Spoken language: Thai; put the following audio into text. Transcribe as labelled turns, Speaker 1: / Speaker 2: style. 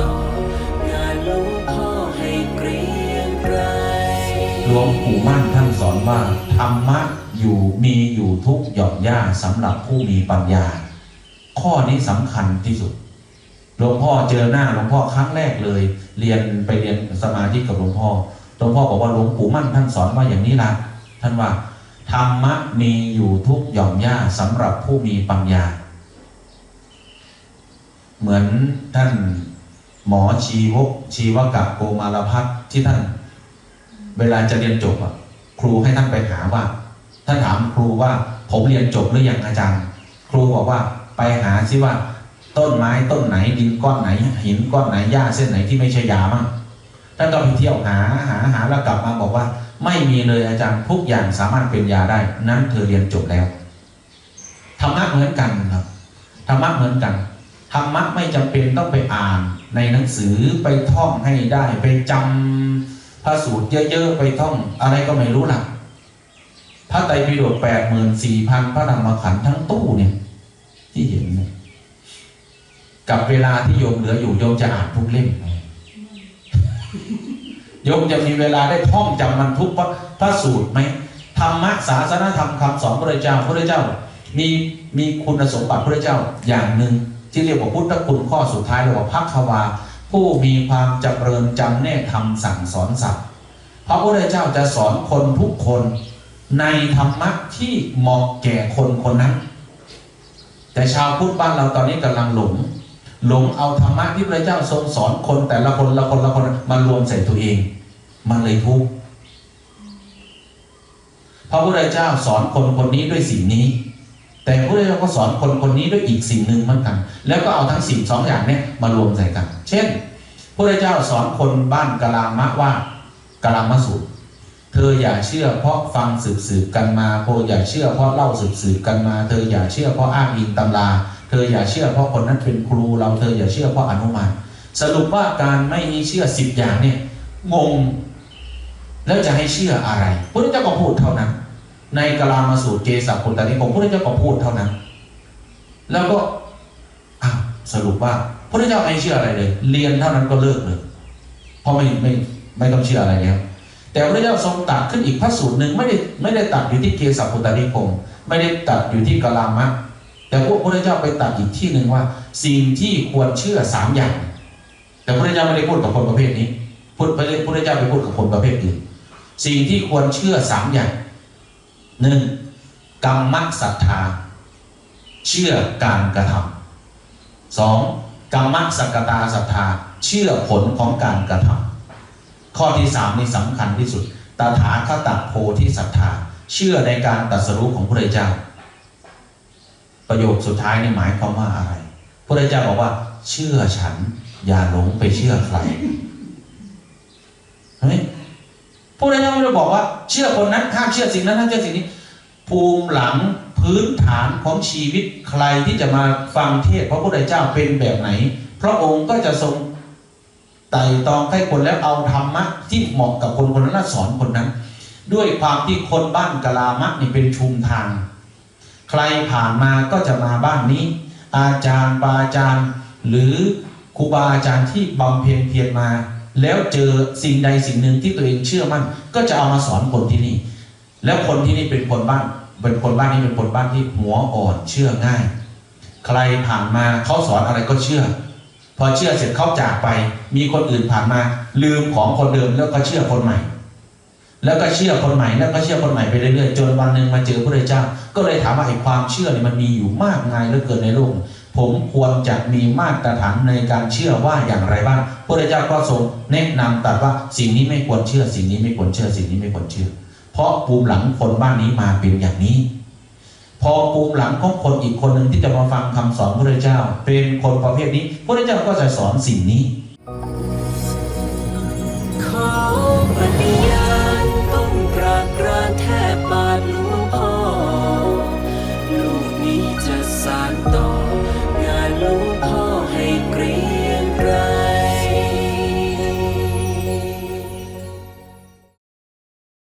Speaker 1: ต่องานลูกพ่อให้เกรียงไกร
Speaker 2: หลวงปู่มั่นท่านสอนว่าธรรมะอยู่มีอยู่ทุกหย่อมย่าสำหรับผู้มีปัญญา ข้อนี้สำคัญที่สุดหลวงพ่อเจอหน้าหลวงพ่อครั้งแรกเลย เรียนไปเรียนสมาธิกับหลวงพ่อหลวงพ่อบอกว่าหลวงปู่มั่นท่านสอนว่าอย่างนี้ละท่านว่าธรรมะมีอยู่ทุกหย่อมย่าสำหรับผู้มีปัญญา เหมือนท่าน หมอชีวกชีวกะโกมารพัฒน์ที่ท่าน เวลาจะเรียนจบอะ ครูให้ท่านไปหาว่าท่านถามครูว่าผมเรียนจบหรือยังอาจารย์ ครูบอกว่าไปหาซิว่า ต้นไม้ต้นไหนดินก้อนไหน หินก้อนไหนหญ้าเส้นไหนที่ไม่ใช่ยามั่งท่านก็ไปเที่ยวหาหาหาแล้วกลับมาบอกว่า ไม่มีเลยอาจารย์ทุกอย่างสามารถเป็นยาได้ นั้นเธอเรียนจบแล้วธรรมะเหมือนกันครับธรรมะเหมือนกัน ธรรมะไม่จำเป็นต้องไปอ่านในหนังสือไปท่องให้ได้ ไปจำพระสูตรเยอะๆไปท่องอะไรก็ไม่รู้ล่ะพระไตรปิฎกแปดหมื่นสี่พันพระธรรมขันธ์ทั้งตู้เนี่ย ที่เห็นเนี่ยกับเวลาที่โยมเหลืออยู่โยมจะอ่านทุกเล่มไหมโยมจะมีเวลาได้ท่องจำมันทุกพระพระสูตรไหมธรรมะศาสนธรรมคำสอนพระเจ้าพระเจ้า มีมีคุณสมบัติพระเจ้าอย่างหนึ่ง ที่เรียกว่าพุทธคุณข้อสุดท้ายเรียกว่าพักวา ผู้มีความจำเริญจำแนกคำสั่งสอนสัตว์พระพุทธเจ้าจะสอนคนทุกคนในธรรมะที่เหมาะแก่คนคนนั้น แต่ชาวพุทธบ้านเราตอนนี้กำลังหลงหลงเอาธรรมะที่พระเจ้าทรงสอนคนแต่ละคนละคนละคนมารวมใส่ตัวเอง มันเลยทุกข์พระพุทธเจ้าสอนคนคนนี้ด้วยสิ่งนี้ แต่พระเจ้าก็สอนคนคนนี้ด้วยอีกสิ่งหนึ่งเหมือนกัน แล้วก็เอาทั้งสิ่งสองอย่างเนี้ยมารวมใส่กัน เช่นพระเจ้าสอนคนบ้านกลามะว่ากลามะสูตรเธออย่าเชื่อเพราะฟังสืบสืบกันมาโพอย่าเชื่อเพราะเล่าสืบสืบกันมา เธออย่าเชื่อเพราะอ้างอิงตำรา เธออย่าเชื่อเพราะคนนั้นเป็นครูเราเธออย่าเชื่อเพราะอนุมาน สรุปว่าการไม่เชื่อสิบอย่างเนี่ยงงแล้วจะให้เชื่ออะไรพระเจ้าก็พูดเท่านั้น ในกลามาสูตรเกสัพพุตตานิคมพระเจ้าก็พูดเท่านั้น แล้วก็สรุปว่าพระเจ้าไม่เชื่ออะไรเลย เรียนเท่านั้นก็เลิกเลย เพราะไม่ไม่ไม่ต้องเชื่ออะไรแล้วแต่พระเจ้าทรงตัดขึ้นอีกพระสูตรหนึ่งไม่ได้ไม่ได้ตัดอยู่ที่เกสัพพุตตานิคมไม่ได้ตัดอยู่ที่กลามะแต่พวกพระเจ้าไปตัดอีกที่หนึ่งว่า สิ่งที่ควรเชื่อสามอย่าง แต่พระเจ้าไม่ได้พูดกับคนประเภทนี้พูดพระเจ้าไปพูดกับคนประเภทอื่นสิ่งที่ควรเชื่อสามอย่าง หนึ่งกรรมศรัทธา เชื่อการกระทำสองกรรมสกตาศรัทธา เชื่อผลของการกระทำข้อที่สามนี่สำคัญที่สุดตถาคตโพธิศรัทธา เชื่อในการตรัสรู้ของพระเจ้า ประโยคสุดท้ายนี่หมายความว่าอะไรพระเจ้าบอกว่า เชื่อฉันอย่าหลงไปเชื่อใคร พระเจ้าไม่ได้บอกว่า เชื่อคนนั้นห้ามเชื่อสิ่งนั้นห้ามเชื่อสิ่งนี้ ภูมิหลังพื้นฐานของชีวิตใครที่จะมาฟังเทศพระพุทธเจ้าเป็นแบบไหน พระองค์ก็จะทรงไต่ตองให้คนแล้วเอาธรรมะที่เหมาะกับคนคนนั้นสอนคนนั้น ด้วยความที่คนบ้านกลามะนี่เป็นชุมทาง ใครผ่านมาก็จะมาบ้านนี้ อาจารย์บาอาจารย์ หรือครูบาอาจารย์ที่บำเพ็ญเพียรมา แล้วเจอสิ่งใดสิ่งหนึ่งที่ตัวเองเชื่อมั่น ก็จะเอามาสอนคนที่นี่ แล้วคนที่นี่เป็นคนบ้านเป็นคนบ้านนี้เป็นคนบ้านที่หัวอ่อนเชื่อง่าย ใครผ่านมาเขาสอนอะไรก็เชื่อ พอเชื่อเสร็จเขาจากไป มีคนอื่นผ่านมา ลืมของคนเดิมแล้วก็เชื่อคนใหม่ แล้วก็เชื่อคนใหม่แล้วก็เชื่อคนใหม่ไปเรื่อยๆจนวันหนึ่งมาเจอพระเจ้า ก็เลยถามว่าไอ้ความเชื่อนี่มันมีอยู่มากมายเหลือเกินในโลก ผมควรจะมีมาตรฐานในการเชื่อว่าอย่างไรบ้างพระเจ้าก็ทรงแนะนำตัดว่าสิ่งนี้ไม่ควรเชื่อ สิ่งนี้ไม่ควรเชื่อ สิ่งนี้ไม่ควรเชื่อ เพราะภูมิหลังคนบ้านนี้มาเป็นอย่างนี้ พอภูมิหลังของคนอีกคนหนึ่งที่จะมาฟังคำสอนพระเจ้า เป็นคนประเภทนี้พระเจ้าก็จะสอนสิ่งนี้